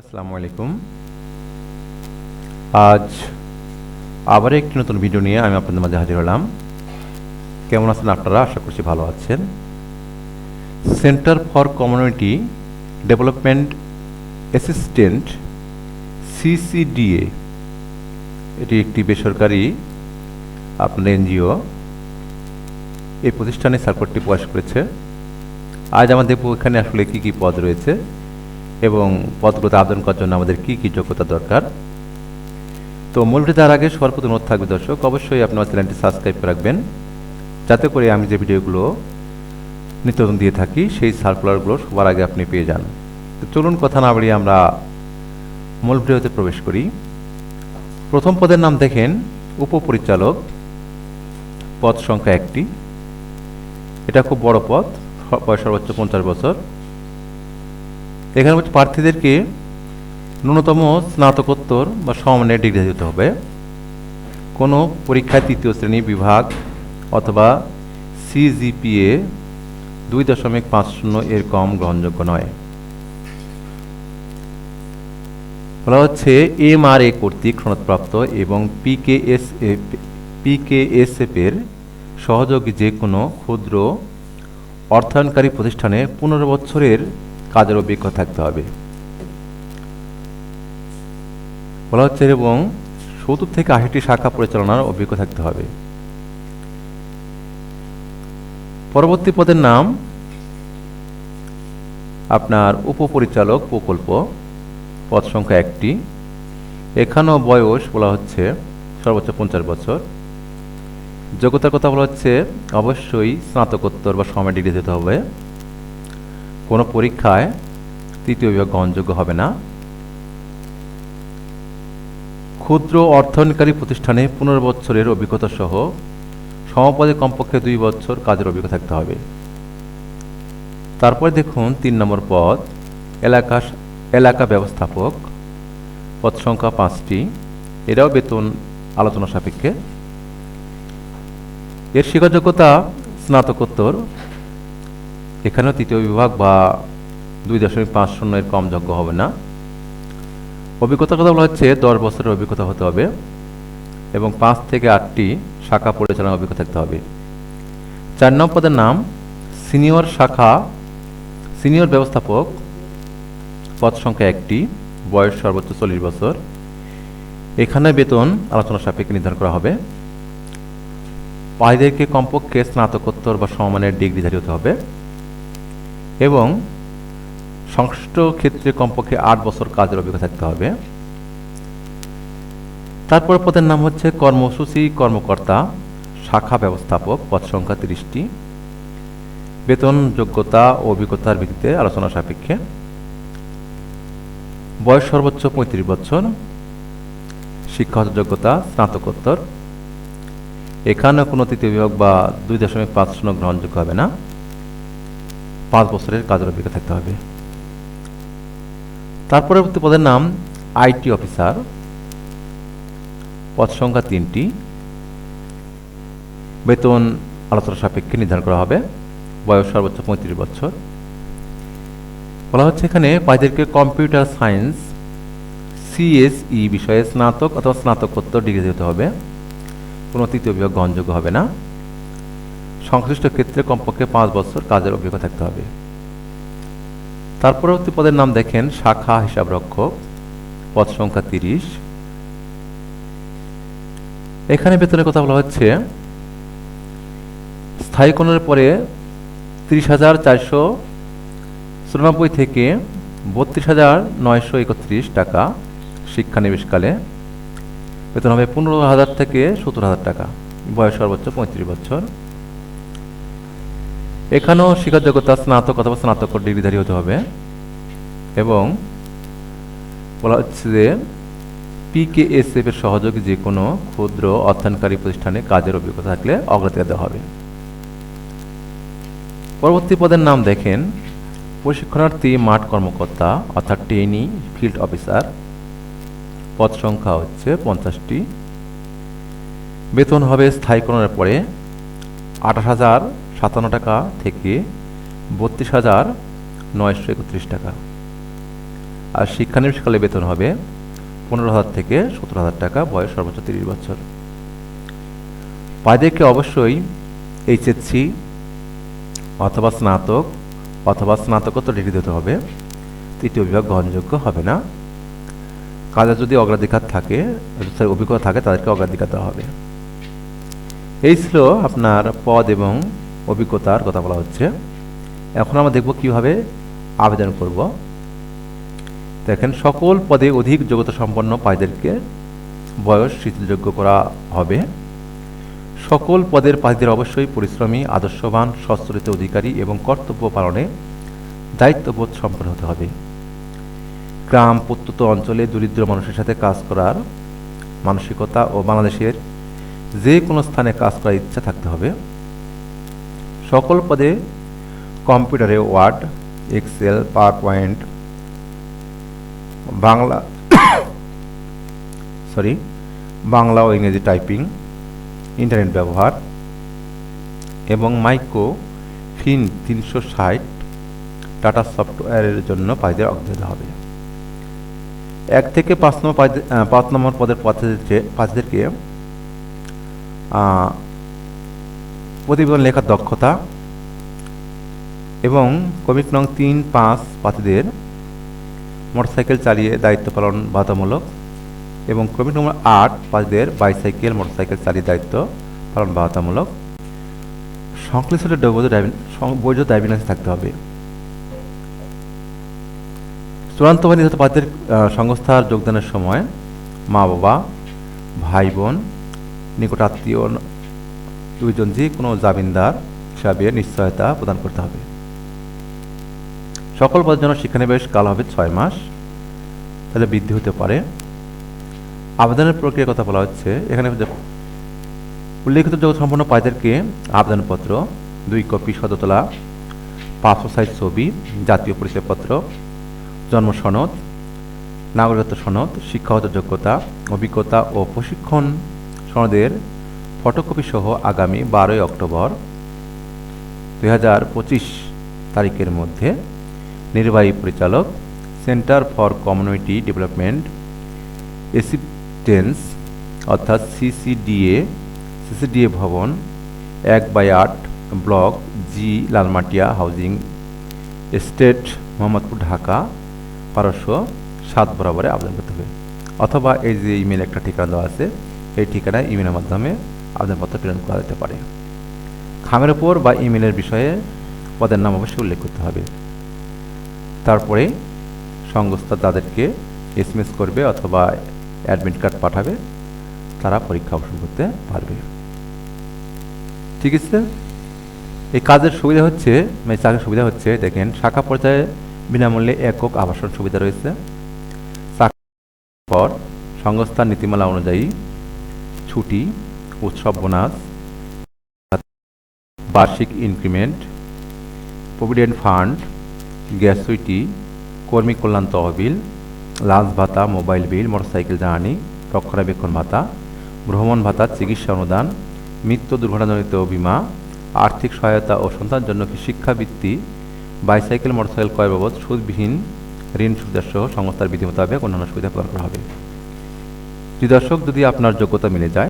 আসসালামু আলাইকুম। আজ আবার একটি নতুন ভিডিও নিয়ে আমি আপনাদের মাঝে হাজির হলাম। কেমন আছেন আপনারা? আশা করছি ভালো আছেন। Centre for community development assistant, CCDA, এটি একটি বেসরকারি আপনার এনজিও, এই প্রতিষ্ঠানে সার্কুটটি প্রকাশ করেছে। আজ আমরা দেখব এখানে আসলে কী কী পদ রয়েছে? এবং পদগুলোতে আবেদন করার জন্য আমাদের কী কী যোগ্যতা দরকার? তো মূলটি তার আগে সর্বপ্রথম অনুরোধ থাকবে দর্শক, অবশ্যই আপনার চ্যানেলটি সাবস্ক্রাইব করে রাখবেন। যাতে করে আমি যে ভিডিওগুলো নিত্য নতুন দিয়ে থাকি, সেই সার্কুলারগুলো সবার আগে আপনি পেয়ে যান। তো চলুন কথা না বাড়িয়ে আমরা মূল ভিডিওতে প্রবেশ করি। প্রথম পদের নাম দেখেন, উপপরিচালক, পদ সংখ্যা একটি। এটা খুব বড় পদ বয়স সর্বোচ্চ পঞ্চাশ বছর। এখানে হচ্ছে প্রার্থীদেরকে ন্যূনতম স্নাতকোত্তর বা সমমানের ডিগ্রি দিতে হবে। কোনো পরীক্ষায় তৃতীয় শ্রেণি বিভাগ অথবা সিজিপিএ দুই দশমিক পাঁচ শূন্য এর কম গ্রহণযোগ্য নয়। বলা হচ্ছে এম আর এ কর্তৃক সনদপ্রাপ্ত এবং পিকেএসএফ পিকেএসএফ এর সহযোগী যে কোনো ক্ষুদ্র অর্থায়নকারী প্রতিষ্ঠানে পনেরো বছরের কাজের অভিজ্ঞতা থাকতে হবে। বলা হচ্ছে এবং সত্তর থেকে আশিটি শাখা পরিচালনার অভিজ্ঞতা থাকতে হবে। পরবর্তী পদের নাম আপনার উপপরিচালক প্রকল্প, পদ সংখ্যা একটি। এখানেও বয়স বলা হচ্ছে সর্বোচ্চ পঞ্চাশ বছর। যোগ্যতার কথা বলা হচ্ছে অবশ্যই স্নাতকোত্তর বা সময় ডিগ্রি দিতে হবে। কোনো পরীক্ষায় তৃতীয় বিভাগ গ্রহণযোগ্য হবে না। ক্ষুদ্র অর্থায়নকারী প্রতিষ্ঠানে পনেরো অভিজ্ঞতা সহ সমপদে কমপক্ষে দুই বছর কাজের অভিজ্ঞতা থাকতে হবে। তারপরে দেখুন তিন নম্বর পদ, এলাকা এলাকা ব্যবস্থাপক। পদ সংখ্যা পাঁচটি। এরাও বেতন আলোচনা সাপেক্ষে। এর শিক্ষাযোগ্যতা স্নাতকোত্তর। এখানেও তৃতীয় বিভাগ বা দুই দশমিক পাঁচ শূন্য এর কম যোগ্য হবে না। অভিজ্ঞতার কথা বলা হচ্ছে, দশ বছরের অভিজ্ঞতা হতে হবে এবং পাঁচ থেকে আটটি শাখা পরিচালনার অভিজ্ঞতা থাকতে হবে। চার নম্বর পদের নাম, সিনিয়র শাখা, সিনিয়র ব্যবস্থাপক, পদ সংখ্যা একটি, বয়স সর্বোচ্চ চল্লিশ বছর। এখানে বেতন আলোচনা সাপেক্ষে নির্ধারণ করা হবে। পাইদেরকে কমপক্ষে স্নাতকোত্তর বা সমমানের ডিগ্রিধারী হতে হবে। এবং সংশ্লিষ্ট ক্ষেত্রে কমপক্ষে আট বছর কাজের অভিজ্ঞতা থাকতে হবে। তারপর পদের নাম হচ্ছে কর্মসূচি কর্মকর্তা, শাখা ব্যবস্থাপক, পদ সংখ্যা তিরিশটি। বেতন, যোগ্যতা ও অভিজ্ঞতার ভিত্তিতে আলোচনা সাপেক্ষে। বয়স সর্বোচ্চ পঁয়ত্রিশ বছর। শিক্ষাগত যোগ্যতা, স্নাতকোত্তর। এখানে কোনো তৃতীয় বিভাগ বা দুই দশমিক পাঁচ শূন্য গ্রহণযোগ্য হবে না। পাঁচ বছরের কাজের অভিজ্ঞতা থাকতে হবে। তার পরবর্তী পদের নাম আইটি অফিসার। পদ সংখ্যা তিনটি। বেতন আলোচনা সাপেক্ষে নির্ধারণ করা হবে। বয়স সর্বোচ্চ পঁয়ত্রিশ বছর। বলা হচ্ছে এখানে পাইদেরকে কম্পিউটার সায়েন্স, সিএসই বিষয়ে স্নাতক অথবা স্নাতকোত্তর ডিগ্রি দিতে হবে। কোনো তৃতীয় বিভাগ গ্রহণযোগ্য হবে না। সংশ্লিষ্ট ক্ষেত্রে কমপক্ষে পাঁচ বছর কাজের অভিজ্ঞতা থাকতে হবে। তার পরবর্তী পদের নাম দেখেন শাখা হিসাব রক্ষক, পদ সংখ্যা তিরিশ। এখানে বেতনের কথা বলা হচ্ছে, স্থায়ী কোণের পরে তিরিশ হাজার চারশো চুরানব্বই থেকে বত্রিশ হাজার নয়শো একত্রিশ টাকা শিক্ষানিবেশকালে বেতন হবে পনেরো হাজার থেকে সত্তর হাজার টাকা। বয়স সর্বোচ্চ পঁয়ত্রিশ বছর। এখানেও শিক্ষাযোগ্যতা স্নাতক অথবা স্নাতক ডিগ্রিধারী হতে হবে। এবং বলা হচ্ছে যে পিকেএসএফ এর সহযোগী যে কোনো ক্ষুদ্র অর্থায়নকারী প্রতিষ্ঠানে কাজের অভিজ্ঞতা থাকলে অগ্রাধিকার দেওয়া হবে। পরবর্তী পদের নাম দেখেন প্রশিক্ষণার্থী মাঠ কর্মকর্তা অর্থাৎ ট্রেনি ফিল্ড অফিসার পদ সংখ্যা হচ্ছে পঞ্চাশটি। বেতন হবে স্থায়ীকরণের পরে আঠাশ হাজার সাতান্ন টাকা থেকে বত্রিশ হাজার নয়শো একত্রিশ টাকা। আর শিক্ষানবিশকালে বেতন হবে পনেরো হাজার থেকে সতেরো হাজার টাকা, বয়স সর্বোচ্চ তিরিশ বছর। পায়দেরকে অবশ্যই এইচএসসি অথবা স্নাতক, অথবা স্নাতকোত্তর ডিগ্রি দিতে হবে। তৃতীয় বিভাগ গ্রহণযোগ্য হবে না। কাজে যদি অগ্রাধিকার থাকে অভিজ্ঞতা থাকে, তাদেরকে অগ্রাধিকার দেওয়া হবে। এই ছিল আপনার পদ এবং অভিজ্ঞতার কথা বলা হচ্ছে। এখন আমরা দেখব কীভাবে আবেদন করব। দেখেন, সকল পদে অধিক যোগ্যতা সম্পন্ন পাইদেরকে বয়স শিথিলযোগ্য করা হবে। সকল পদের প্রার্থীদের অবশ্যই পরিশ্রমী, আদর্শবান সচ্চরিত অধিকারী এবং কর্তব্য পালনে দায়িত্ববোধ সম্পন্ন হতে হবে। গ্রাম, প্রত্যন্ত অঞ্চলে দরিদ্র মানুষের সাথে কাজ করার মানসিকতা ও বাংলাদেশের যে কোনো স্থানে কাজ করার ইচ্ছা থাকতে হবে। সকল পদে কম্পিউটারে word excel power point Bangla sorry Bangla ও ইংরেজি টাইপিং ইন্টারনেট ব্যবহার এবং মাইক্রো ফিন তিনশো ষাট টাটা সফটওয়্যারের জন্য পাইদের দেওয়া হবে। এক থেকে পাঁচ নম্বর পাঁচ- নম্বর পদের প্রার্থীদেরকে আহ, প্রতিবেদন লেখার দক্ষতা এবং কমিক নং তিন পাঁচ প্রার্থীদের মোটরসাইকেল চালিয়ে দায়িত্ব পালন বাধ্যতামূলক এবং ক্রমিক নম্বর আট প্রার্থীদের বাইসাইকেল মোটরসাইকেল চালিয়ে দায়িত্ব পালন বাধ্যতামূলক। সংশ্লিষ্ট বৈধ বৈধ ড্রাইভিং লাইসেন্স থাকতে হবে। চূড়ান্ত প্রার্থীদের আহ, সংস্থার যোগদানের সময় মা বাবা ভাই বোন নিকট আত্মীয় দুইজন যে কোনো জামিনদার হিসাবে নিশ্চয়তা প্রদান করতে হবে। সকল পদের জন্য শিক্ষানিবেশ কাল হবে ছয় মাস, তাহলে বৃদ্ধি হতে পারে। আবেদনের প্রক্রিয়ার কথা বলা হচ্ছে, এখানে উল্লেখিত জগৎ সম্পন্ন প্রার্থীদেরকে আবেদনপত্র, দুই কপি সদতলা, পাঁচশো সাইজ ছবি, জাতীয় পরিচয়পত্র, জন্ম সনদ, নাগরিকত্ব সনদ, শিক্ষাগত যোগ্যতা, অভিজ্ঞতা ও প্রশিক্ষণ সনদের ফটোকপি সহ আগামী বারোই অক্টোবর দুই হাজার পঁচিশ তারিখের মধ্যে নির্বাহী পরিচালক centre for community development assistance অর্থাৎ সিসিডিএ সিসিডিএ ভবন এক বাই আট block G Lalmatia housing estate, Mohammadpur, Dhaka, পারস্য সাত বরাবরে আবেদন করতে হবে। অথবা এই যে ইমেল একটা ঠিকানা দেওয়া আছে, এই ঠিকানায় ইমেলের মাধ্যমে আবেদনপত্র প্রেরণ করা যেতে পারে। খামের ওপর বা ইমেলের বিষয়ে পদের নাম অবশ্যই উল্লেখ করতে হবে। তারপরে সংস্থা তাদেরকে এসএমএস করবে অথবা অ্যাডমিট কার্ড পাঠাবে, তারা পরীক্ষা অংশগ্রহণ করতে পারবে। ঠিক আছে? এই কাজের সুবিধা হচ্ছে মানে চাকরির সুবিধা হচ্ছে, দেখেন, শাখা পর্যায়ে বিনামূল্যে একক আবাসন সুবিধা রয়েছে। পর সংস্থার নীতিমালা অনুযায়ী ছুটি উৎসব বোনাস, বার্ষিক ইনক্রিমেন্ট, প্রভিডেন্ট ফান্ড গ্যাসুইটি কর্মী কল্যাণ তহবিল, লাঞ্চ ভাতা, মোবাইল বিল, মোটরসাইকেল জ্বালানি রক্ষণাবেক্ষণ ভাতা, ভ্রমণ ভাতা, চিকিৎসা অনুদান, মৃত্যু দুর্ঘটনাজনিত বীমা, আর্থিক সহায়তা ও সন্তানের জন্য শিক্ষাবৃত্তি, বাইসাইকেল, মোটরসাইকেল ক্রয় বাবদ সুদবিহীন ঋণ সুবিধা সহ সংস্থার বিধি মোতাবেক অন্যান্য সুবিধা প্রদান করা হবে। দর্শক, যদি আপনার যোগ্যতা মিলে যায়